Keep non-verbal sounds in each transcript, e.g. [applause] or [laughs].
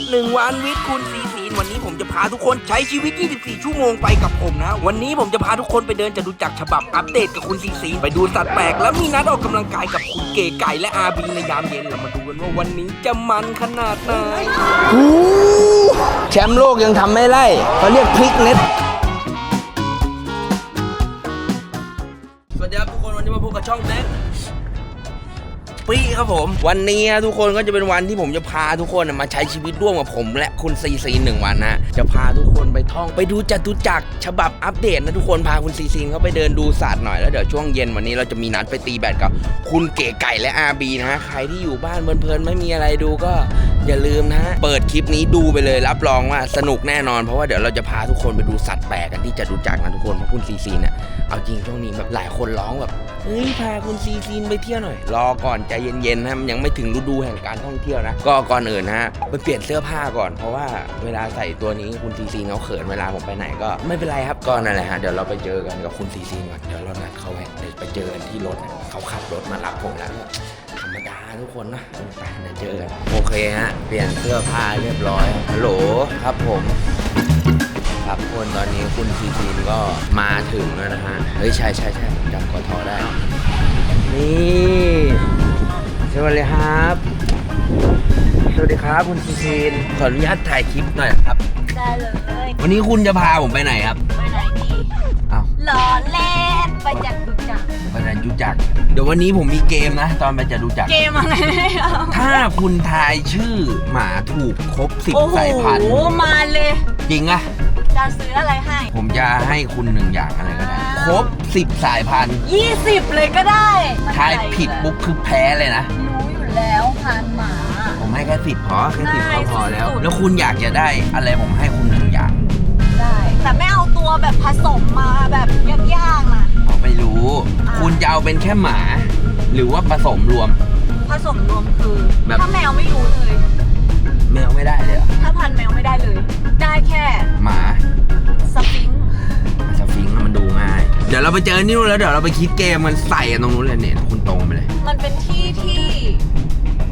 ตหนึ่งวันวิทย์คุณซีซีนวันนี้ผมจะพาทุกคนใช้ชีวิต 24 ชั่วโมงไปกับผมนะ วันนี้ผมจะพาทุกคนไปเดินจตุจักรฉบับอัปเดตกับคุณซีซีนไปดูสัตว์แปลก แล้วมีนัดออกกำลังกายกับคุณเก๋ไก่และอาบีในยามเย็นเรามาดูกันว่าวันนี้จะมันขนาดไหนแชมป์โลกยังทำไม่ได้เขาเรียกพลิกเน็ตสวัสดีครับทุกคนวันนี้มาพบกับช่องแน็ก ปีครับผม วันนี้นะทุกคนก็จะเป็นวันที่ผมจะพาทุกคนมาใช้ชีวิตร่วมกับผม และคุณซีซีหนึ่งวันนะจะพาทุกคนไปท่องไปดูจตุจักรฉบับอัปเดตนะทุกคนพาคุณซีซีเขาไปเดินดูสัตว์หน่อยแล้วเดี๋ยวช่วงเย็นวันนี้เราจะมีนัดไปตีแบดกับ คุณเก๋ไก่และอาบีนะใครที่อยู่บ้านเพลินๆไม่มีอะไรดูก็อย่าลืมนะฮะเปิดคลิปนี้ดูไปเลยรับรองว่าสนุกแน่นอนเพราะว่าเดี๋ยวเราจะพาทุกคนไปดูสัตว์แปลกกันที่จตุจักรนะทุกคนเพราะคุณซีซีเนี่ยเอาจริงช่วงนี้แบบหลายคนร้องแบบ เฮ้ยพาคุณซีซีนไปเที่ยวหน่อย รอก่อนใจเย็นๆนะมันยังไม่ถึงฤดูแห่งการท่องเที่ยวนะ ก็ก่อนอื่นนะฮะไปเปลี่ยนเสื้อผ้าก่อน เพราะว่าเวลาใส่ตัวนี้คุณซีซีนเขาเขินเวลาผมไปไหนก็ไม่เป็นไรครับก็นั่นแหละฮะเดี๋ยวเราไปเจอกันกับคุณซีซีนก่อนเดี๋ยวเรานัดเขาไว้เดี๋ยวไปเจอกันที่รถนะเขาขับรถมารับผมแล้วธรรมดาทุกคนนะไปเดี๋ยวเจอกันโอเคฮะเปลี่ยนเสื้อผ้าเรียบร้อยฮัลโหลครับผมครับคนตอนนี้คุณซีซีนก็มาถึงแล้วนะฮะ เฮ้ยใช่ใช่ใช่ผมจำกทอได้ นี่สวัสดีครับ สวัสดีครับคุณซีซีนขออนุญาตถ่ายคลิปหน่อยครับ ได้เลย วันนี้คุณจะพาผมไปไหนครับไปไหนดีอ้าวล้อเล่นไปจัดดุจักรไปไหนจุจักรเดี๋ยววันนี้ผมมีเกมนะ ตอนไปจะดูจักรเกมอะไรเนี่ยถ้าคุณทายชื่อหมาถูกครบสิบโอ้โหสายพันธุ์มาเลย จริงอะ จะซื้ออะไรให้ ผมจะให้คุณหนึ่งอย่างอะไรก็ได้อ่าครบสิบสายพันธุ์20 เลยก็ได้ทายผิดปุ๊บคือแพ้เลยนะ รู้อยู่แล้วพันหมา ผมให้แค่สิบพอแค่สิบได้ก็พอแล้วสุดๆแล้วคุณอยากจะได้อะไรผมให้คุณหนึ่งอย่างได้ แต่ไม่เอาตัวแบบผสมมาแบบยากๆนะผมไม่รู้อ่าคุณจะเอาเป็นแค่หมา หรือว่าผสมรวม ผสมรวมคือ แบบ ถ้าแมวไม่รู้เลย แมวไม่ได้เลยเหรอถ้าพันแมวไม่ได้เลย ได้แค่หมาสฟิงค์สฟิงค์มันดูง่าย เดี๋ยวเราไปเจอนี่นู่นแล้วเดี๋ยวเราไปคิดเกมมันใส่กันตรงนู้นเลยเนี่ยคุณตรงไปเลย มันเป็นที่ที่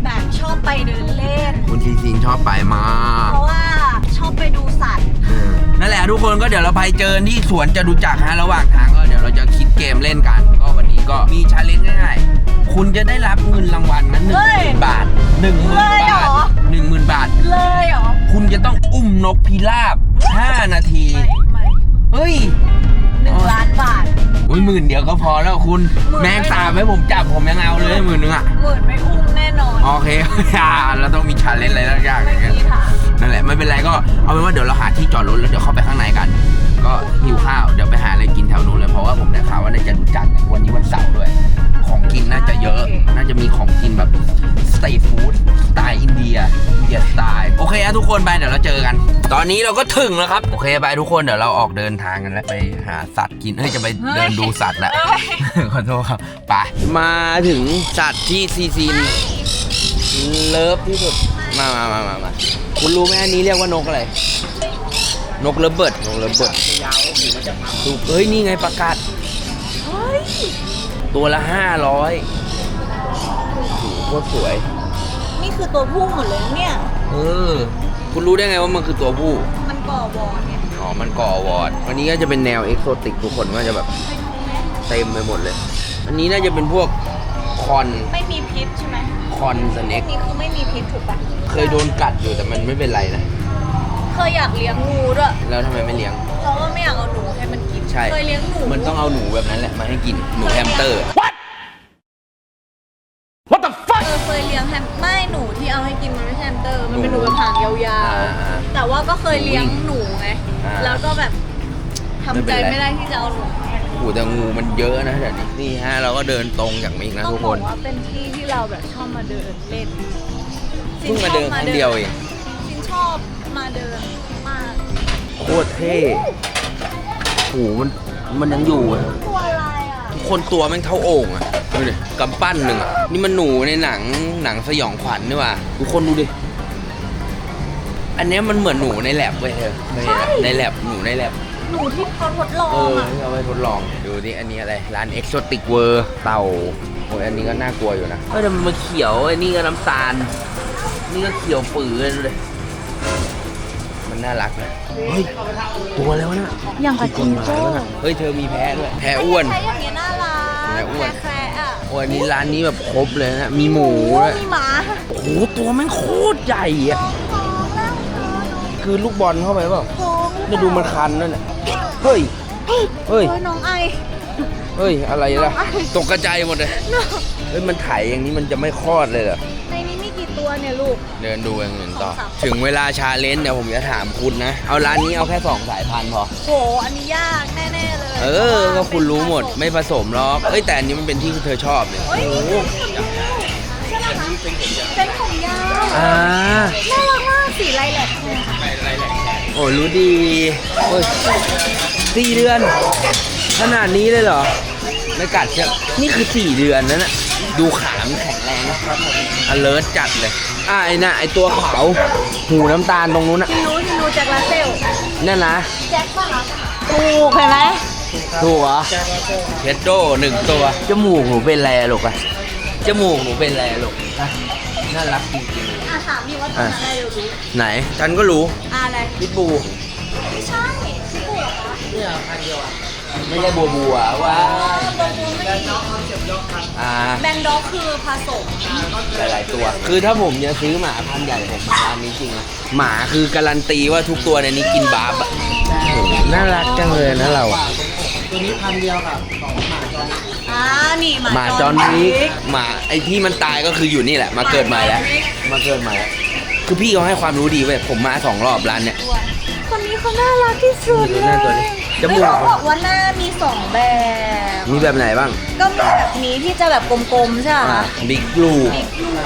แบบชอบไปเดินเล่น คุณทีซิงชอบไปมากเพราะว่าชอบไปดูสัตว์ เออนั่นแหละทุกคนก็เดี๋ยวเราไปเจอที่สวนจตุจักรฮะระหว่างทางก็เดี๋ยวเราจะคิดเกมเล่นกัน ก็วันนี้ก็มีชาเลนจ์ง่ายๆ คุณจะได้รับเงินรางวัลนั้นหนึ่งหมื่นบาทหนึ่งหมื่นเลยเหรบาทอหนึ่งหมื่นบาท เลยเหรอ คุณจะต้องอุ้มนกพิราบ 5 นาทีไม่ไม่เฮ้ยหนึ่งล้านบาท อุ้ยหมื่นเดียวก็พอแล้วคุณหมื่นแมงสาบให้ผมจับผมยังเอาเลยหมื่นนึงอะ หมื่นไม่อุ้มแน่นอนโอเคอ่าเราต้องมีชาเลนจ์อะไรสักอย่างอไม่ย่างเงี้ยมีทางนั่นแหละไม่เป็นไรก็เอาเป็นว่าเดี๋ยวเราหาที่จอดรถแล้วเดี๋ยวเข้าไปข้างในกัน ก็หิวข้าวเดี๋ยวไปหาอะไรกินแถวนู้นเลยเพราะว่าผมได้ข่าวว่าในจตุจักรเนี่ยวันนี้วันเสาร์ด้วย ของกินน่าจะเยอะ น่าจะมีของกินแบบสตรีทฟู้ดสไตล์อินเดียอินเดียสไตล์โอเคอะทุกคนไปเดี๋ยวเราเจอกัน ตอนนี้เราก็ถึงแล้วครับ โอเคไปทุกคนเดี๋ยวเราออกเดินทางกันแล้วไปหาสัตว์กินเฮ้ยจะไปเดินดูสัตว์แหละ ขอโทษครับไปมาถึงสัตว์ที่ซีซีนเลิฟที่สุดมามามามามาคุณรู้ไหมอันนี้เรียกว่านกอะไร นกระเบิดนกระเบิดถูกเอ้ยนี่ไงประกาศเฮ้ย ตัวละห้าร้อยโคตรสวย นี่คือตัวผู้หมดเลยเนี่ย เออ คุณรู้ได้ไงว่ามันคือตัวผู้ มันก่อวอเนี่ยอ๋อ มันก่อวอร์ดวันนี้ก็จะเป็นแนวเอ็กโซติกทุกคนก็จะแบบเต็มไปหมดเลย อันนี้น่าจะเป็นพวกคอน ไม่มีพิษใช่ไหมคอนสเน็กนี่คือไม่มีพิษถูกปะเคยโดนกัดอยู่แต่มันไม่เป็นไรนะ เคยอยากเลี้ยงงูด้วยแล้วทำไมไม่เลี้ยง เพราะว่าไม่อยากเอาหนูให้มันกิน ใช่ เคยเลี้ยงหนู มันต้องเอาหนูแบบนั้นแหละมาให้กิน หนูแฮมสเตอร์เออเคยเลี้ยงแฮมไม่หนูที่เอาให้กินมันไม่ใช่แฮมสเตอร์ มันเป็นหหนูนูแบบหางยาวอ่าอ่าๆแต่ว่าก็เคยเลี้ยงหนูไงอ่าแล้วก็แบบทำใจไม่เป็นไร ไม่ได้ที่จะเอาหนูให้โอ้โหแต่งูมันเยอะนะเดี๋ยวนี้นี่ฮะเราก็เดินตรงอย่างมิกนะต้อทุงกบคอกน ว่าเป็นที่ที่เราแบบชอบมาเดินเล่นเพิ่งมาเดินครั้งเดียวเอง ซินชอบมาเดินมากโคตรเท่โอ้โหมันมันยังอยู่อะตัวอะไรอะทุกคนตัวแม่งเท่าโอ่งอะดูดิกำปั้นหนึ่งอะนี่มันหนูในหนังหนังสยองขวัญนี่ว่ะทุกคนดูดิอันเนี้ยมันเหมือนหนูในแลบเว้ยเธอเคยเห็นปะในแลบหนูในแลบ หนูที่เขาทดลอเองออะที่เอาไว้ทดลอง ดูนี่อันนี้อะไร ร้านเอ็กโซติกเวอร์เต่าโอ้ยอันนี้ก็น่ากลัวอยู่นะเออแต่มันเขียวไอ้นี่ก็น้ำตาล นี่ก็เขียวปื้อเลยดูดิ น่ารักนะ เฮ้ย ตัวแล้วะนะอย่างกับจิงโจ้ผิดกฎหมายวะน่ะเฮ้ย เธอมีแพ้ด้วย แพ้อ้วน ใช้อย่างเงี้ยน่ารักแพ้อ้วน แคร์อะโอ้ยอันนี้ร้านนี้แบบครบเลยนะ มีหมูโอ้ด้วย มีหมาโอ้โห ตัวแม่งโคตรใหญ่อะท้องแล้วเธอดูคือลูกบอลเข้าไปเปล่าท้องเนี่ยดูมันคันนั่นน่ะเฮ้ย เฮ้ย โอ้ยน้องไอ เฮ้ย อะไรล่ะน้องไอตกกระจายหมดเลย เฮ้ย มันไถอย่างนี้มันจะไม่คลอดเลยเหรอในนี้มีกี่ตัวเนี่ยลูก เดินดูอย่างอื่นต่อสองสามถึงเวลาชาเลนจ์เดี๋ยวผมจะถามคุณนะ เอาร้านนี้เอาแค่สองสายพันธุ์พอ โห อันนี้ยากแน่ๆเลยเออ ก็คุณรู้หมด ไม่ผสมหรอก เอ้ยแต่อันนี้มันเป็นที่เธอชอบเลยเฮ้ยโอ้นี่โหใช่ไหมคะเป็นผมยาวอ่าน่ารักมากสีไลแลกแทนโอ้รู้ดีโอ้ยสี่เดือน ขนาดนี้เลยเหรอไม่กัดจะนี่คือสี่เดือนนั่นน่ะดูขามนแข็งแรงนะ อเลิร์จัดเลย อะไอ้น่ะไอ้ตัวขาว หูน้ำตาลตรงนู้นน่ะที่รู้ที่รู้แจ็คลาเซลนั่นนะ แจ็คป่ะคะถูกเห็นไหมถูกเหรอเพชรโดหนึ่งตัว จมูกหนูเป็นอะไรอะลูกอะจมูกหนูเป็นอะไรอะลูกฮะน่ารักจริงอะถามดิว่าตอนนั้นอะไรรู้ๆไหน ฉันก็รู้ อะอะไรพิทบู ไม่ใช่ชิบุเหรอคะ ไม่ใช่บัวบัวว้าบางคนไม่มีอ่าแบงด็อกคือผสมหลาย ๆ ตัว คือถ้าผมจะซื้อหมาพันธุ์ใหญ่ผมมาอันนี้จริงนะหมาคือการันตีว่าทุกตัวในนี้กินบาร์บอะน่ารักจังเลยนะเราอะอ่านี่หหมามาจอนวิกหมาไอที่มันตายก็คืออยู่นี่แหละ มาเกิดใหม่แล้ว มาเกิดใหม่แล้วคือพี่เขาให้ความรู้ดีเว้ยผมมาสองรอบร้านเนี่ย คนนี้เขาน่ารักที่สุดดูเลหน้าตัวนี้ ย จมูกเขาบอกว่าหน้ามีสองแบบ มีแบบไหนบ้าง ก็มีแบบนี้ที่จะแบบกลมๆใช่ไหมอ่าคะบิ๊กลูกบิ๊กลูก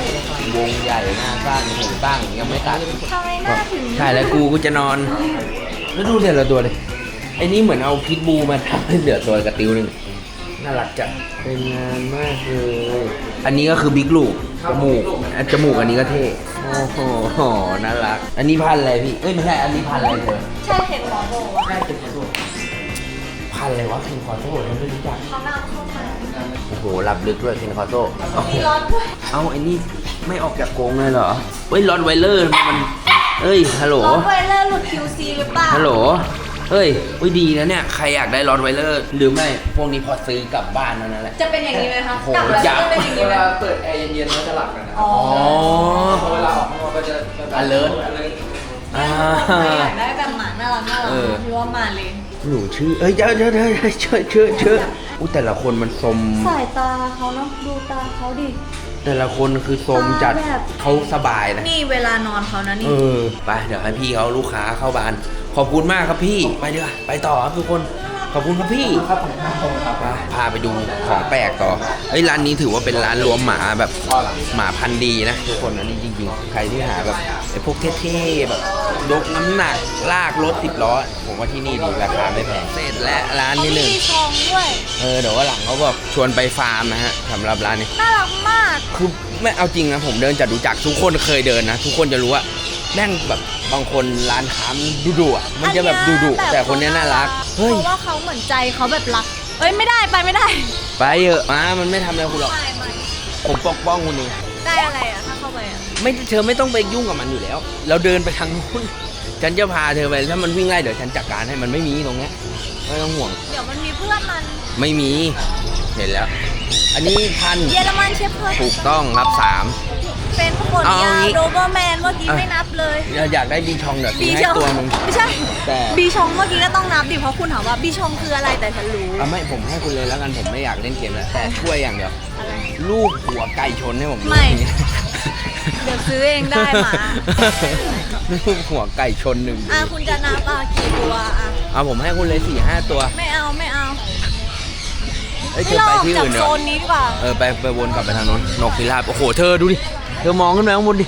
วงใหญ่หน้าสั้นหูตั้งยังไม่ตัดทำไมหน้าถึงใช่แล้วกูกูจะนอน แล้วดูแต่ละตัวเลยไอ้นี่เหมือนเอาพิทบูมาทำให้เหลือตัวกระติวหนึ่งน่ารักจัดเป็นงานมากเลยอันนี้ก็คือบิ๊กลูกจมูกอะจมูกอันนี้ก็เท่โอ้โหน่ารัก อันนี้พันธุ์อะไรพี่เอ้ยไม่ใช่อันนี้พันธุ์อะไรเธอใช่เห็นหมอบ อกว่าพันธุ์อะไรวะเคนคอโต้ฉันไม่รู้จักเขานำเข้ามาโอ้โหรับลึกด้วยเคนคอโต้มีร้อนด้วยเอาไอ้นี่ไม่ออกจากกรงเลยเหรอเฮ้ยรอนไวเลอร์มันเอ้ยฮัลโหลร้อนไวเลอร์หลุด QC หรือเปล่าฮัลโหลเฮ้ยอุ้ยดีนะเนี่ย ใครอยากได้รอนไวเลอร์หรือไม่ พวกนี้พอซื้อกลับบ้านนั่นแหละ จะเป็นอย่างนี้ไหมคะโหกลับแล้วยับจะเป็นอย่างนี้ไหมเปิดแอร์เย็นๆแล้วจะหลับกันนะอ๋ออ๋อเวลาออกข้างนอกก็จะ alert อ่าใครอยากได้แบบหมาน่ารักน่ารักเออพี่ว่ามาเลย หนูชื่อ เอ้ยเดี๋ยวเดี๋ยวเดี๋ยวเดี๋ยวเชื่อเชื่อเชื่ออุ้ยแต่ละคนมันสม สายตาเขาเนาะดูตาเขาดิ แต่ละคนคือสมจัดตาแบบ เขาสบายนะ นี่เวลานอนเขานะเอนี่อไป เดี๋ยวให้พี่เขาลูกค้าเข้าบ้าน ขอบคุณมากครับพี่ ไปดีกว่าไปต่อครับทุกคน ขอบคุณครับพี่ ครับผมครับผมครับ ไปพาไปดูของแปลกต่อเอ้ยร้านนี้ถือว่าเป็นร้านรวมหมาแบบหมาพันธุ์ดีนะทุกคนอันนี้จริงๆ ใครที่หาแบบไอ้พวกเท่ๆแบบ ยกน้ำหนักลากรถสิบล้อ ผมว่าที่นี่ดีราคาไม่แพงเสร็จและร้านเขาที่หนึ่งมีชองด้วย เออเดี๋ยวว่าหลังเขาแบบชวนไปฟาร์มนะฮะสำหรับร้านนี้ น่ารักมากคือไม่เอาจริงนะผมเดินจัดดูจักรทุกคนเคยเดินนะ ทุกคนจะรู้ว่าแม่งแบบบางคนร้านค้ามันดุดุๆอะมันจะแบบดุดุๆแต่คนเนี้ยน่ารักเพเฮ้ยราะว่าเขาเหมือนใจเขาแบบรัก เอ้ยไม่ได้ไปไม่ได้ไปเถอะมามันไม่ทำอะไรคุณหรอก ไม่ไม่ผมปกป้องคุณเองได้อะไรอะถ้าเข้าไปอะ ไม่เธอไม่ต้องไปยุ่งกับมันอยู่แล้ว เราเดินไปทางนู้นฉันจะพาเธอไปถ้ามันวิ่งไล่เดี๋ยวฉันจัดการให้มันไม่มีตรงเนี้ยไม่ต้องห่วง เดี๋ยวมันมีเพื่อนมัน ไม่มี เห็นแล้ว อันนี้พันเยอรมันเชฟเพิร์ถูกต้องครับสาม เป็นขนเอายางี้วโดเบอร์แมนเมื่อกี้อะไม่นับเลย อยากได้บีชองเดี๋ยวซื้บีอให้ชองตัวหนึง ไม่ใช่แต่ บีชองเมื่อกี้ก็ต้องนับดิเพราะคุณถามว่าบีชองคืออะไรแต่ฉันรู้เอาไม่ผมให้คุณเลยแล้วกันผมไม่อยากเล่นเกมแล้วแต่ช่วยอย่างเดียว อะไร ลูกหัวไก่ชนให้ผมดูไม่ เดี๋ยวซื้อเองได้หมาลูกหัวไก่ชนหนึ่งอะคุณจะนับอะกี่ตัวอะ เอาผมให้คุณเลยสี่ห้าตัวไม่เอาไม่เอาเอ้ยเธนี่อเราไปออกที่จากอื่นเดี๋โซยวนนี้ดีกว่า เออไปไปวนกลับไปทางโน้นนกพิราบโอ้โหเธอดูดิเธอมองขึ้นไปข้างบนดิ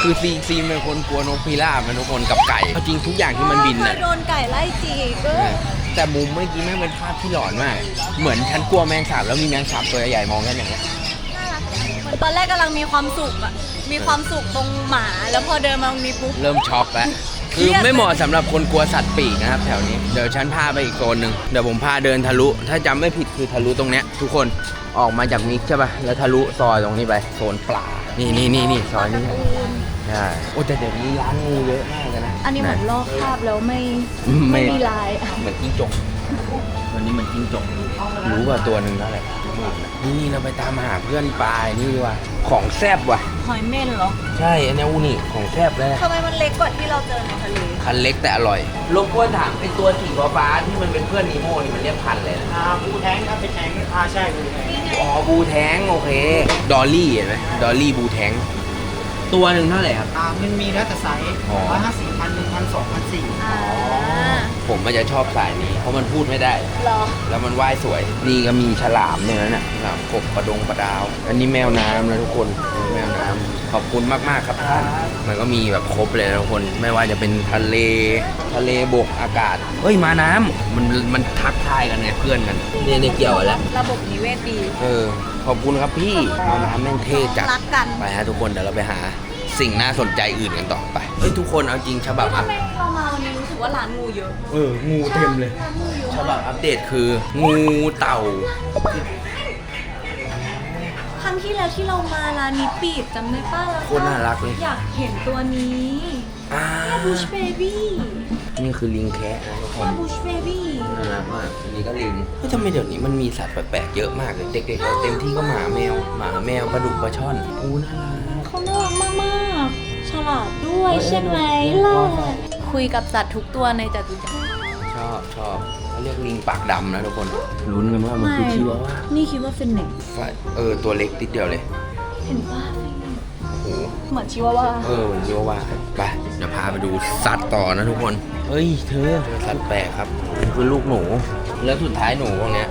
คือซีซีเป็นคนกลัวนกพิราบนะทุกคนกับไก่เอาจริงทุกอย่างที่มันบินเคน่ะ ยโดนไก่ไล่จีบเออแต่มุมเมื่อกี้แม่งเป็นภาพที่หลอนมาก เหมือนฉันกลัวแมงสาบแล้วมีแมงสาบตัวใหญ่ๆมองกันอย่างเงี้ย ตอนแรกกำลังมีความสุขอะมีความสุขตรงหมา แล้วพอเดินมาตรงนี้ปุ๊บ เริ่มช็อกแล้วเครีคือยดไม่เหมาะสำหรับคนกลัวสัตว์ปีกนะครับแถวนี้ เดี๋ยวฉันพาไปอีกโซนหนึ่ง เดี๋ยวผมพาเดินทะลุ ถ้าจำไม่ผิดคือทะลุตรงเนี้ยทุกคน ออกมาจากมิกใช่ป่ะ แล้วทะลุซอยตรงนี้ไป โซนปลา นี่นี่นี่นี่ซอยนี้ใช่โอ้แต่เดี๋ยวนี้ร้านงูเยอะมากเลยนะอันนี้เหมือนลอกคราบแล้วไม่ไม่ไม่มีลายอะเหมือนจิ้งจกตั วนี้เหมือนจิ้งจกรู้ว่าตัวหนึ่งเท่าไหร่นี่นี่เราไปตามหาเพื่อนปลายนี่ดีกว่าของแซบว่ะ หอยเม่นเหรอ ใช่ อันนี้อูนี่ของแซบเลยทำไมมันเล็กกว่าที่เราเจอในทะเลคันเล็กแต่อร่อยรบกวนถามไอตัวสีฟ้าๆที่มันเป็นเพื่อนนีโม่นี่มันเรียกพันธุ์เลยนะอ่าบูแทงครับเป็นแทงอ่าใช่บูแทงอ๋อบูแทงโอเค ดอลลี่เห็นไหมดอลลี่บูแทง ตัวหนึ่งเท่าไหร่ครับ อ่ามันมีแล้วแต่ไซส์อ๋อ ร้อยห้าสิบพันหนึ่งพันสองพันสี่อ่าผมมันจะชอบสายนี้ เพราะมันพูดไม่ได้ เหรอแล้วมันว่ายสวย นี่ก็มีฉลามเนี่ยนะเนี่ยฉลามกบประดงประดาว อันนี้แมวน้ำนะทุกคนแมวน้ำขอบคุณมากๆครับท่าน มันก็มีแบบครบเลยนะทุกคน ไม่ว่าจะเป็นทะเล ทะเลบกอากาศ เฮ้ยมาน้ำมันมันทักทายกันไงเพื่อนกันเนี่ยเนี่ยเกี่ยวกันแล้ว ระบบนิเวศดี เออ ขอบคุณครับพี่มาน้ำแม่งเท่จัดรักกัน ไปฮะทุกคนเดี๋ยวเราไปหาสิ่งน่าสนใจอื่นกันต่อไปเฮ้ยทุกคนเอาจริงฉบับอัทำปไมเรามาวันนี้รู้สึกว่าร้านงูเยอะเอองูเต็มเลยฉบับอัปเดตคืองูเต่า ครั้งที่แล้วที่เรามาร้านนี้ปิดจำได้ป้าแล้วโคตรน่ารักเลย อยากเห็นตัวนี้อ่า บูชเบบี้ นี่คือลิงแคะนะทุกคนบูชเบบี้น่ารักมากอันนี้ก็ลิงเฮ้ยทำไมเดี๋ยวนี้มันมีสัตว์แปลกๆเยอะมากเลยเด็กๆเราเต็มที่ก็หมาแมวหมาแมวปลาดุกปลาช่อนอู้น่ารักเขาน่ารักมากๆ ฉลาดด้วยเออใช่ไหมเออล่ะเออคุยกับสัตว์ทุกตัวในจตุจักรชอบชอบเขาเรียกลิงปากดำนะทุกคนลุ้นกันว่ามันคือชิวาว่านี่คิดว่าฟินเน็กเออตัวเล็กติดเดียวเลย เห็นว่าฟินเน็กโอ้โหเหมือนชิวาว่าเออชิวาว่าไปเดี๋ยวพาไปดูสัตว์ต่อนะทุกคนเฮ้ยเธอเจอสัตว์แปลกครับมันคือลูกหนู แล้วสุดท้ายหนูพวกเนี้ย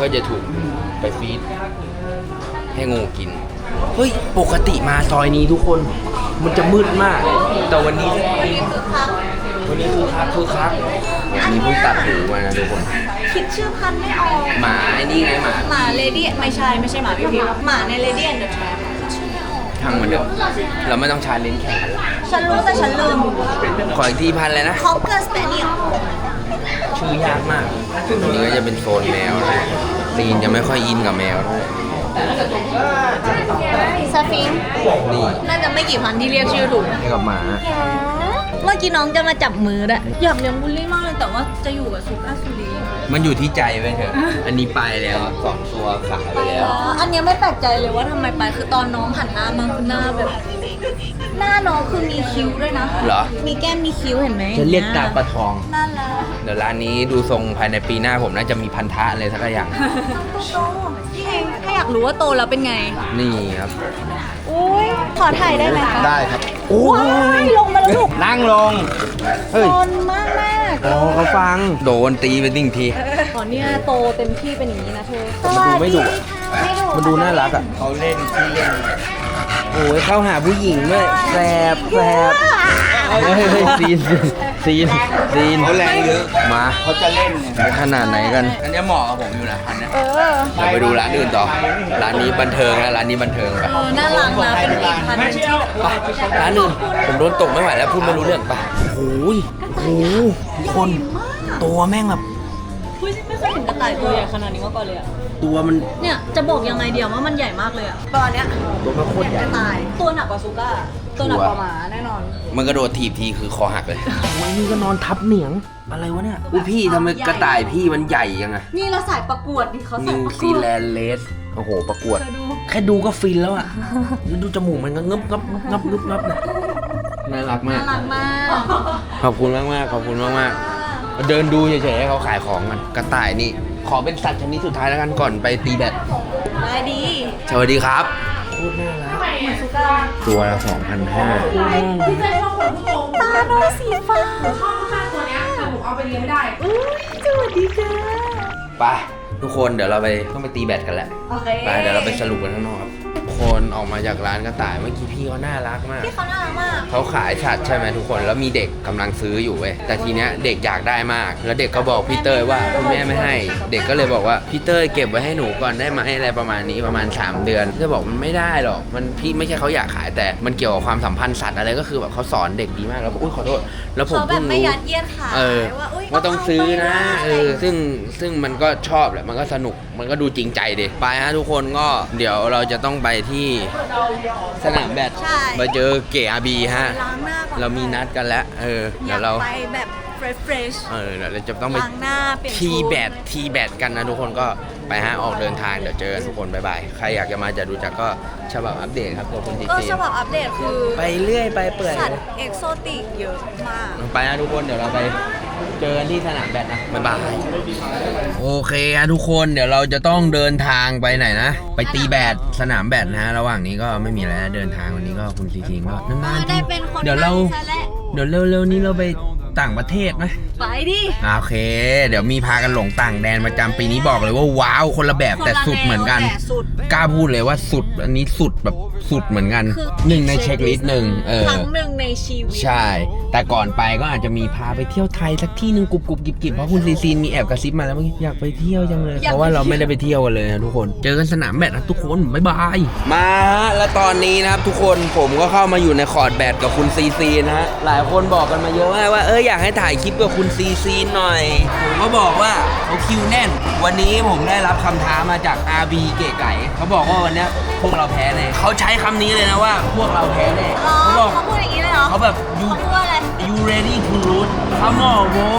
ก็จะถูกไปฟีดให้งูกิน เฮ้ย ปกติมาซอยนี้ทุกคน มันจะมืดมาก แต่วันนี้นี่คือพักวันนี้คือคักคือคักมีเพิ่งตัดหูมานะทุกคน คิดชื่อพันธุ์ไม่ออก หมาไอ้นี่ไงหมา หมาเลดี้ไม่ใช่ไม่ใช่หมาพี่พิมหมาในเลดี้แอนด์เดอะแทรชื่อไม่ออก ทางเหมือนเดิมเราไม่ต้องชาเลนจ์แข่งกันฉันรู้แต่ฉันลืมขออีกทีพันเลยนะ คองเกอร์สเปเนียลชื่อยากมากตรงนี้ก็จะเป็นโซนแมวนะตีนจะไม่ค่อยอินกับแมวเท่าไหร่สฟิงค์นี่น่าจะไม่กี่พันที่เรียกชื่อถูก ให้กับหมา เมื่อกี้น้องจะมาจับมือด้วยอยากเลี้ยงบุลลี่มากเลยแต่ว่าจะอยู่กับสุก้าสุรีมันอยู่ที่ใจไปเถอะ อันนี้ไปแล้วสองตัวขายไปแล้ว อันเนี้ยไม่แปลกใจเลยว่าทำไมไปคือตอนน้องหันหน้ามาคือหน้าแบบ หน้าน้องคือมีคิ้วด้วยนะเหรอ มีแก้มมีคิ้วเห็นไหมจะเรียกตาปลาทอง น่ารักเดี๋ยวร้านนี้ดูทรงภายในปีหน้าผมน่าจะมีพันธะอะไรสักอย่าง โตพี่เองถ้าอยากรู้ว่าโตแล้วเป็นไง นี่ครับ อุ้ยขอถ่ายได้ไหมคะได้ครับโอ้ว้ายลงมาแล้วลูกนั่งลง เฮ้ยโตนมากมากโอ้เขาฟัง โดนตีไปติ้งที ขอเนี่ยโตเต็มที่เป็นอย่างนี้นะเธอมันดูไม่ดุอะไม่ดุมันดูน่ารักอะ เขาเล่นที่เล่นโอ้ยเข้าหาผู้หญิงด้วยแสบแสบเฮ้ยเฮ้ยซีน ซีนซีนเขาแรงเยอะ มาเขาจะเล่นเนี่ยไปขนาดไหนกัน อันนี้เหมาะกับผมอยู่นะพันนี้เออเดี๋ยวไปดูร้านอื่นต่อ ร้านนี้บันเทิงนะร้านนี้บันเทิงไปเออน่ารักนะเป็นอีกพันธุ์หนึ่งที่แบบไปร้านอื่นผมโดนตกไม่ไหวแล้วพูดไม่รู้เรื่องไปโอ้ยโอ้โหคนตัวแม่งแบบเฮ้ยไม่เคยเห็นกระต่ายตัวใหญ่ขนาดนี้มาก่อนเลยอะตัวมันเนี่ยจะบอกยังไงเดียวว่ามันใหญ่มากเลยอะตอนเนี้ยตัวมันโคตรใหญ่กระต่ายตัวหนักกว่าซูก้า ตัวหนักกว่าหมาแน่นอน มันกระโดดถีบทีคือคอหักเลยโอ้ยนี่ก็นอนทับเหนียง อะไรวะเนี่ย อุ้ยพี่ทำไมกระต่ายพี่มันใหญ่ยังไงนี่เราสายประกวดดิเขาสานิยวประกซีวดแลนด์เลส โอ้โห ประกวด เธอดูแค่ดูก็ฟินแล้วอะ แล้วดูจมูกมันก็งึบงับงับงึบงับเลยน่ารักมาน่าก รักมากขอบคุณมากมากๆขอบคุณมากมากๆเดินดูเฉยๆให้เขาขายของกันกระต่ายนี่ ขอเป็นสัตว์ชนิดสุดท้ายแล้วกันก่อนไปตีแบด ได้ดี สวัสดีครับ พูดน่ารักเหมือนซูก้า ตัวละสองพันห้าตาน้อยสีฟ้าชอบมากตัวเนี้ยแต่หนูเอาไปเลี้ยงไม่ได้อุ้ยสวัสดีจ้าไปทุกคนเดี๋ยวเราไปต้องไปตีแบดกันแหละโอเคไปเดี๋ยวเราไปสรุปกันข้างนอกครับทุก คนออกมาจากร้านกระต่ายเมื่อกี้พี่เขาน่ารักมาก พี่เขาน่ารักมาก เขาขายสัตว์ใช่ไหมทุกคนแล้วมีเด็กกำลังซื้ออยู่เว้ยแต่ทีเนี้ยเด็กอยากได้มาก แล้วเด็กก็บอกพี่เต้ยว่าคุณแม่ไม่ให้ เด็กก็เลยบอกว่าพี่เต้ยเก็บไว้ให้หนูก่อนได้ไหมอะไรประมาณนี้ประมาณ 3 เดือนเต้ยบอกมันไม่ได้หรอกมันพี่ไม่ใช่เขาอยากขายแต่มันเกี่ยวกับความสัมพันธ์สัตว์อะไรก็คือแบบเขาสอนเด็กดีมากแล้วอุ้ยขอโทษแล้วผมเขาแบเพิ่บงไม่รู้ ยัดเยียดขายเออว่าอุ้ยว่าต้องซื้อนะาไปเออซึ่งซึ่งมันก็ชอบแหละมันก็สนุกมันก็ดูจริงใจดีไปฮะทุกคนก็เดี๋ยวเราจะต้องไปที่สนามแบดใช่ มาเจอเก๋อาบีฮะ ล้างหน้าก่อนเรามีนัดกันแล้ว เอออเดี๋ยายกวเราไปแบบเฟรชเออเดี๋ยวเราจะต้องไปล้างหน้าเปลี่ยนทีชุดแบดทีแบดกันนะทุกคนก็ไปฮะออกเดินทางเดี๋ยวเจอกันทุกคนบ๊ายบายใครอยากจะมาจะดูจักก็ฉบับอัปเดตครับตัวคุณทีเออซีฉบับอัปเดตคือ ไปเรื่อยไปเปื่อยสัตว์เอกโซติกเยอะมาก ไปนะทุกคนเดี๋ยวเราไป เจอกันที่สนามแบดนะ บ๊ายบาย โอเคฮะทุกคนเดี๋ยวเราจะต้องเดินทางไปไหนนะ ไปตีแบดสนามแบดนะฮะระหว่างนี้ก็ไม่มีอะไรแล้วเดินทางวันนี้ก็คุณซีซีก็นานๆได้ทีเป็นคนเดี๋ยวเรา นั่งซะแล้ว เดี๋ยวเร็วๆนี้เราไป ต่างประเทศไหมไปดิอ่าโอเค เดี๋ยวมีพากันหลงต่างแดนประจำปีนี้บอกเลยว่าว้าวคนละแบบแต่สุดเหมือนกัน แต่สุด กล้าพูดเลยว่าสุดอันนี้สุดแบบสุดเหมือนกันคือ หนึ่งในเช็คลิสต์หนึ่งเออครั้งหนึ่งในชีวิต ใช่ แต่ก่อนไปก็อาจจะมีพาไปเที่ยวไทยสักที่หนึ่งกรุบกรุบกิบกิบเพราะคุณซีซีนมีแอบกระซิบมาแล้วเมื่อกี้อยากไปเที่ยวจังเลย อยากไป เพราะว่าเราไม่ได้ไปเที่ยวกันเลยนะทุกคน เจอกันสนามแบดนะทุกคนบ๊ายบาย มาฮะและตอนนี้นะครับทุกคนผมก็เข้ามาอยู่ในคอร์ดแบดกับคุณซีซีนะฮะหลายคนบอกกันมาเยอะมากว่าเอออยากให้ถ่ายคลิปกับคุณซีซีหน่อย ผมก็บอกว่าเขาคิวแน่น วันนี้ผมได้รับคำท้ามาจาก RB เก๋ไก่เขาบอกว่าวันเนี้ยพวกเราแพ้แน่เขาใช้คำนี้เลยนะว่าพวกเราแพ้แน่อ๋อเขาบอกเขาพูดอย่างนี้เลยเหรอเขาแบบยูเขาพูดว่าอะไร you ready to lose come on bro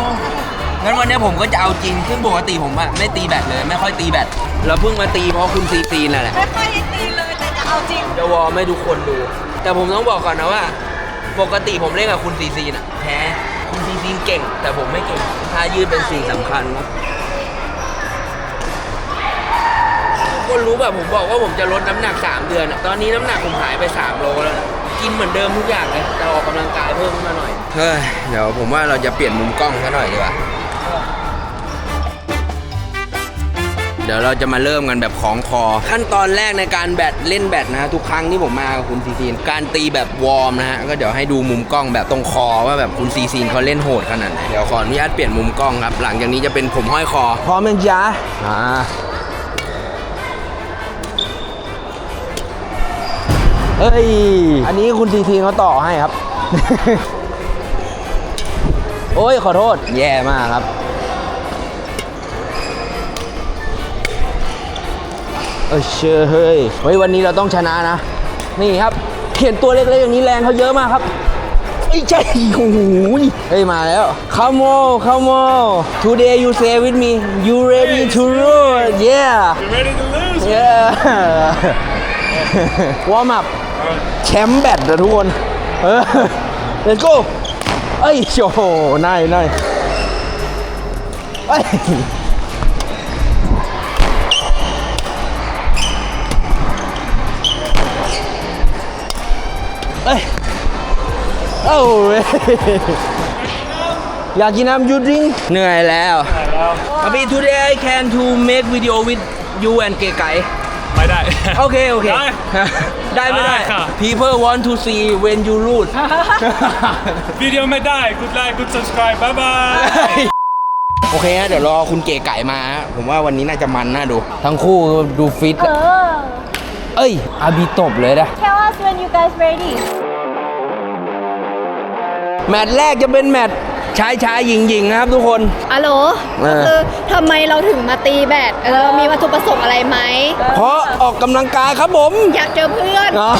งั้นวันเนี้ยผมก็จะเอาจริงซึ่งปกติผมอะไม่ตีแบตเลยไม่ค่อยตีแบตเราเพิ่งมาตีเพราะคุณซีซีนั่นแหละ ไม่ค่อยได้ตีเลยแต่จะเอาจริง จะวอร์มให้ทุกคนดู แต่ผมต้องบอกก่อนนะว่า ปกติผมเล่นกับคุณซีซีน่ะ แพ้ ดีเก่ง แต่ผมไม่เก่งท่ายืดเป็นสิ่งสำคัญครับกคนรู้แบบผมบอกว่าผมจะลดน้ำหนัก 3 เดือนอะตอนนี้น้ำหนักผมหายไป 3 โลแล้วนะกินเหมือนเดิมทุกอย่างเลยแต่ออกกำลังกายเพิ่มขึ้นมาหน่อย เฮ้ย เดี๋ยวผมว่าเราจะเปลี่ยนมุมกล้องซะหน่อยดีกว่า ดี๋ยวเราจะมาเริ่มกันแบบของคอ ขั้นตอนแรกในการแบตเล่นแบตนะฮะทุกครั้งที่ผมมากับคุณซีซีนการตีแบบวอร์มนะฮะก็เดี๋ยวให้ดูมุมกล้องแบบตรงคอว่าแบบคุณซีซีนเขาเล่นโหดขนาดไหนเดี๋ยวขออนุญาตเปลี่ยนมุมกล้องครับ หลังจากนี้จะเป็นผมห้อยคอพร้อมยังจ๊ะอ่าเอ้ย อันนี้คุณซีซีนเขาต่อให้ครับ โอ้ยขอโทษ แย่มากครับ เออเชื่อเฮ้ยเฮ้ยวันนี้เราต้องชนะนะ นี่ครับเขียนตัวเล็กๆอย่างนี้แรงเขาเยอะมากครับไม่ใช่โอ้โหเฮ้ยมาแล้ว come on come on today you say with me you ready to roll yeah You ready to lose? yeah warm up แชมป์แบตนะทุกคนเออ let's go เอ้ยโอ้โหนายนายเอ้ย เอ้ยโอ้ยอยากกินน้ำยูดริงเหนื่อยแล้วอ b ี today I can to make video with you and เก๋ไก่ไม่ได้ โอเค โอเค ได้ได้ไม่ได้ ได้ค่ะ people want to see when you lose วิดีโอไม่ได้ กดไลค์กด subscribe บ๊ายบาย โอเคฮะเดี๋ยวรอคุณเก๋ไก่มาฮะผมว่าวันนี้น่าจะมันน่าดู ทั้งคู่ดูฟิตเออ เอ้ยอาบีตบเลยนะ Tell us when you guys ready แมตช์แรกจะเป็นแมตช์ชายชายหญิงหญิงนะครับทุกคน อะโหลเออคือทำไมเราถึงมาตีแบดเออมีวัตถุประสงค์อะไรไหม เพราะออกกำลังกายครับผมอยากเจอเพื่อนอ๋อ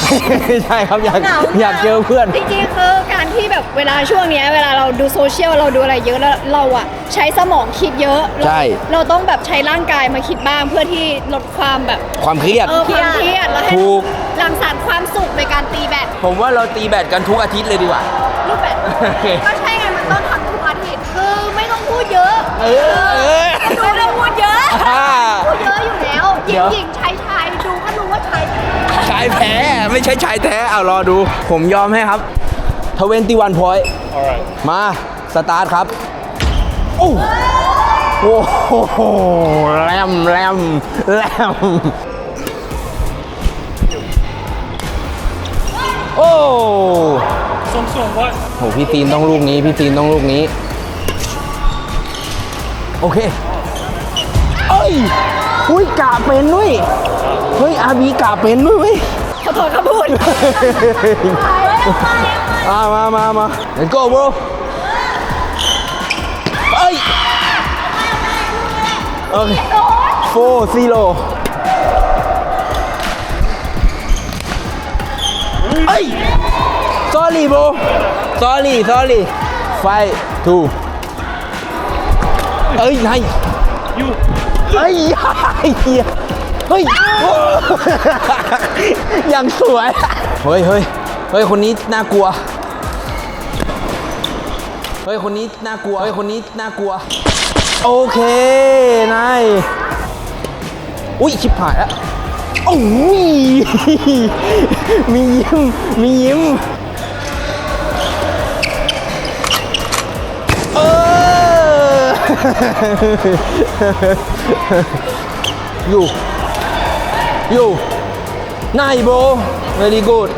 ใช่ครับอยากเหงาอยากเจอเพื่อน จริงๆคือการ ที่แบบเวลาช่วงเนี้ยเวลาเราดูโซเชียลเราดูอะไรเยอะแล้วเราอะใช้สมองคิดเยอะเราใช่ เราต้องแบบใช้ร่างกายมาคิดบ้างเพื่อที่ลดความแบบความเครียด เออความเครียดแล้วให้ถูกรังสรรค์ความสุขในการตีแบดผมว่าเราตีแบตกันทุกอาทิตย์เลยดีกว่ารูปแบบโอเค ก็ใช่ไงมันต้องทำทุกอาทิตย์คือไม่ต้องพูดเยอะเออเออ ไม่ต้องพูดเยอะอ่าพูดเยอะอยู่แล้วหเดี๋ญิยวงหญิงชายชายดูก็รู้ว่าชาย ชายแท้ไม่ใช่ชายแท้เอารอดู ผมยอมให้ครับ ทเวนตี้วันพอย alright มา สตาร์ทครับโอ้โอ้โหแรมแรมแรมโอ้ส่งส่งว่าโหพี่ตีนต้องลูกนี้ พี่ตีนต้องลูกนี้ โอเคเอ้ยอุ้ยกะเป็นด้วย เฮ้ยอาบีกะเป็นด้วยเว้ยขอโทษครับพูด มามามามา let's go bro เอ้ยโอเคโฟซีโร่เอ้ย sorry bro sorry sorry five two เอ้ยนาย You เฮ้ยเฮียเฮ้ยอ้ยังสวย เฮ้ยเฮ้ยเฮ้ย คนนี้น่ากลัว เฮ้ย คนนี้น่ากลัว เฮ้ย คนนี้น่ากลัว โอเคนายอุ้ยชิบหายแล้วโอ้ยมียิ้ม มียิ้ม เออ อยู่ อยู่นายโบ very good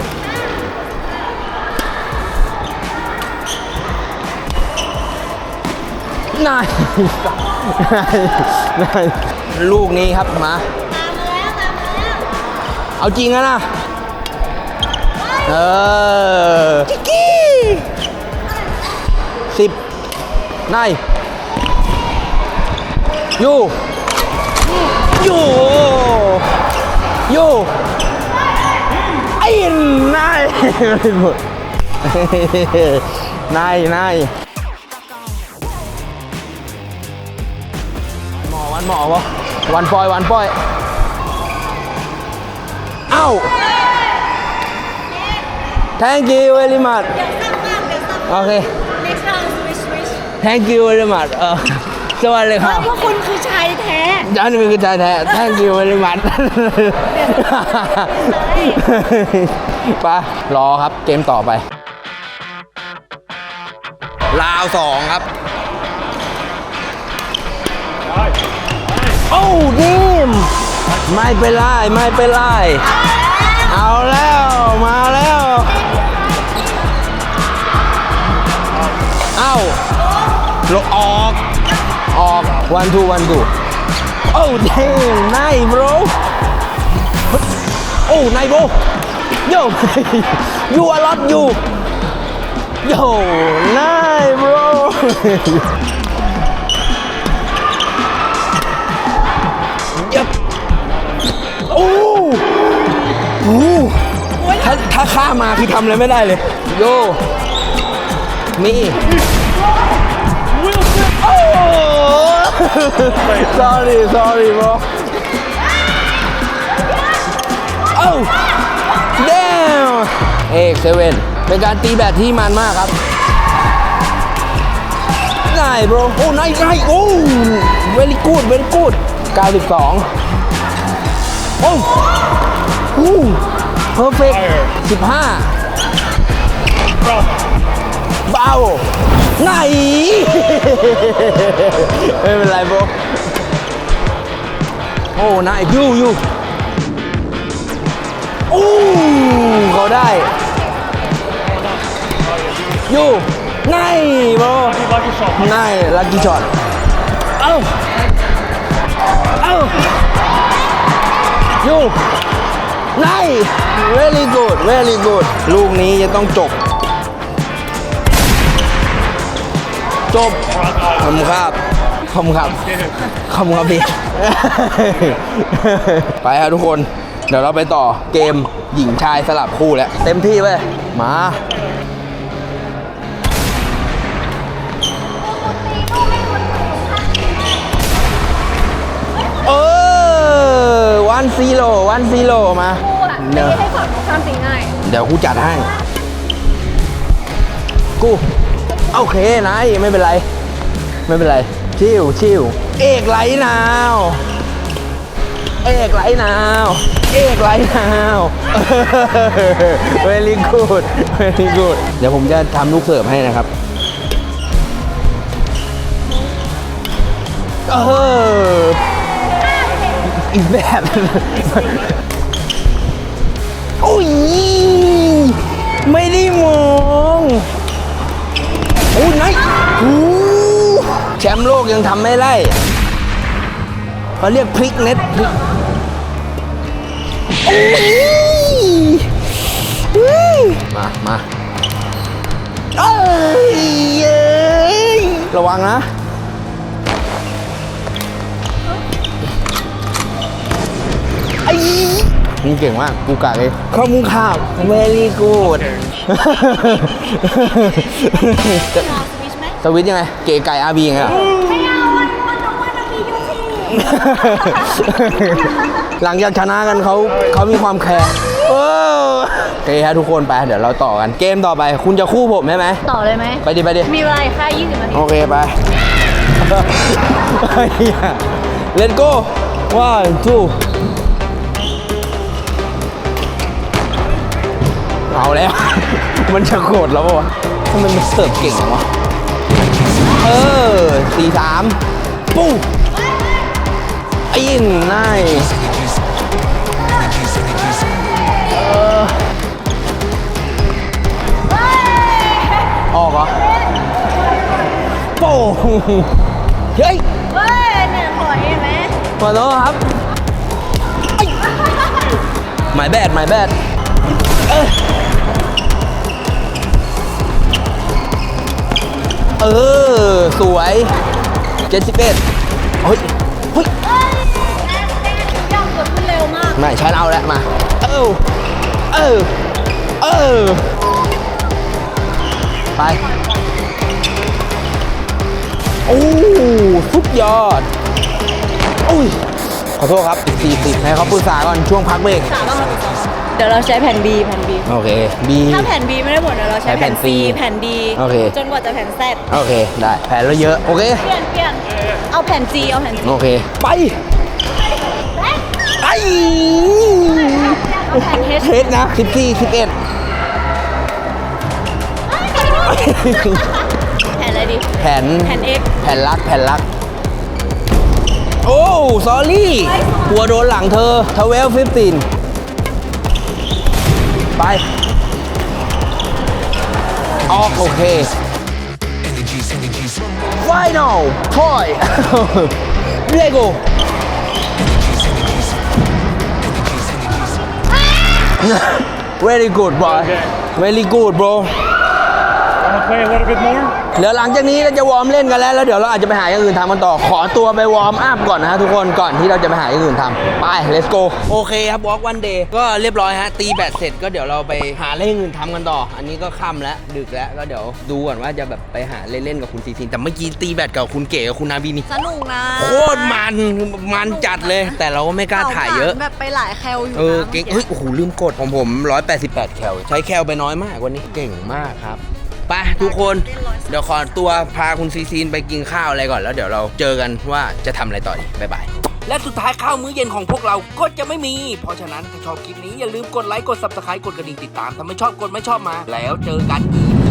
นายนายนายลูกนี้ครับมาเอาจริงแล้วนะเออกิ๊กกี้สิบนายอยู่อยู่อยู่ไอ้นายไม่หมดนายนาย หมอวันหมอวะวันปล่อยวันปล่อย เอ้า thank you very much โอเค next round switch switch thank you very much เออสวัสดีครับพวกคุณคือชายแท้ยันคือชายแท้ thank you very much ไปรอครับเกมต่อไป ลาวสองครับ ดิมไม่เป็นไรไม่เป็นไร เอาแล้วมาแล้วเอาลงออก ออกวันทูวันทูโอ้เท่ไนโบรโอ้ไนโบโยยูอลอตยูโยไนโบร โอ้โหถ้าถ้าข้ามาคือทำอะไรไม่ได้เลย โย มีโอ้ sorry sorry bro โอ้ damn เอกเซเว่นเป็นการตีแบตที่มันมากครับง่าย bro โอ้นายนายโอ้ very good very good 92 โอ้โอ้ perfect 15เบาไหน ไม่เป็นไรโบโอ้นายยูยูโอ้เขาได้ยูนายโบ lucky shot นายลักกี้ช็อตเอ้าเอ้า ยูไน very good very good ลูกนี้จะต้องจบ จบขอบคุณครับขอบคุณครับขอบคุณครับพี่ ไปครับทุกคน เดี๋ยวเราไปต่อเกมหญิงชายสลับคู่แล้ว เต็มที่ไปมา ซีโร่วันซีโร่มากูอะเนตีอะให้ฝั่งตรงข้ามตีง่ายเดี๋ยวกูจัดให้ กู โอเคนายไม่เป็นไร ไม่เป็นไร ชิวชิวเอกไหลนาว เอกไหลนาว เอกไหลนาว very good very good เดี๋ยวผมจะทำลูกเสิร์ฟให้นะครับ เออ อีกแบบ โอ้ย ไม่ได้มองโอ้ยนายโอ้แชมป์โลกยังทำไม่ได้เขาเรียกพลิกเน็ตพลิกโอ้ยเฮ้ยมา มาเอ้ยเย้ยระวังนะ มึงเก่งมาก กูกะเลยข้อมูลข่าว very good สวิตช์ยังไง เก๋ไก่อาบียังไงอะ ไม่เอาวันวันสองวันมันมียูทีหลังจากชนะกันเขาเขามีความแคร์โอ้โอเคฮะทุกคนไป เดี๋ยวเราต่อกัน เกมต่อไป คุณจะคู่ผมใช่ไหม ต่อเลยไหม ไปดิ ไปดิ มีเวลาอีกแค่20นาที โอเค ไป Let's go one two เอาแล้ว มันจะโกรธแล้วปะวะทำไมมันเสิร์ฟเก่งจังวะเออสี่สามปุ๊บอินนายเออออกเหรอโป้งเฮ้ยเฮ้ยเนี่ยถอยเห็นไหมขอโทษครับหมายแบดหมายแบดเอ้ย เออ สวยเจ็ดสิบเอ็ดเฮ้ยเฮ้ยย่องเกิดขึ้นเร็วมาก ไม่ฉันเอาแล้วมา เออ เออ เออ ไป โอ้สุดยอด อุ้ย ขอโทษครับอีกสี่สิบให้เขาปรึกษาก่อนช่วงพักเบรกเดี๋ยวเราใช้แผ่น B แผ่น B โอเคบีถ้าแผ่น B ไม่ได้ผลเดี๋ยวเราใช้ใช้แผ่แผ่นน C C แผ่น D โอเค จนกว่าจะแผ่น Z โอเค ได้ แผนเราเยอะ โอเค เปลี่ยนเปลี่ยนเอาแผ่น G เอาแผ่น G โอเค ไป ไปเอาแผ่น H เทสนะสิบสี่สิบเอ็ดแผ่นอะไรดี แผน แผ่น X แผ่นรัก แผ่นรัก โอ้ สอรี่ หัวโดนหลังเธอทเวลฟิฟตีน ไป ออกโอเค Final Toy Lego [laughs] Very good boy Very good bro Wanna play a little bit more? เดี๋ยวหลังจากนี้เราจะวอร์มเล่นกันแล้วแล้วเดี๋ยวเราอาจจะไปหาอย่างอื่นทำกันต่อขอตัวไปวอร์มอัพก่อนนะฮะทุกคนก่อนที่เราจะไปหาอย่างอื่นทำไป let's go โอเคครับ walk one day ก็เรียบร้อยฮะตีแบตเสร็จก็เดี๋ยวเราไปหาเล่นอย่างอื่นทำกันต่อ อันนี้ก็ค่ำแล้วดึกแล้วก็เดี๋ยวดูก่อนว่าจะแบบไปหาเล่นๆกับคุณซีซินแต่เมื่อกี้ตีแบตกับคุณเก๋กับคุณนาบีนี่สนุกนะโคตรมันมันจัดเลย แต่เราก็ไม่กล้าถ่ายเยอะแบบไปหลายแคลอยู่นะเออเก่งเฮ้ยโอ้โหลืมกดของผม 188 แคลใช้แคลไปน้อยมากวันนี้เก่งมากครับ ไปทุกคนเดี๋ยวขอตัวพาคุณซีซีนไปกินข้าวอะไรก่อนแล้วเดี๋ยวเราเจอกันว่าจะทำอะไรต่อดีบ๊ายบาย และสุดท้ายข้าวมื้อเย็นของพวกเราก็จะไม่มี เพราะฉะนั้นถ้าชอบคลิปนี้อย่าลืมกดไลค์กด subscribe กดกระดิ่งติดตามถ้าไม่ชอบกดไม่ชอบมา แล้วเจอกันอี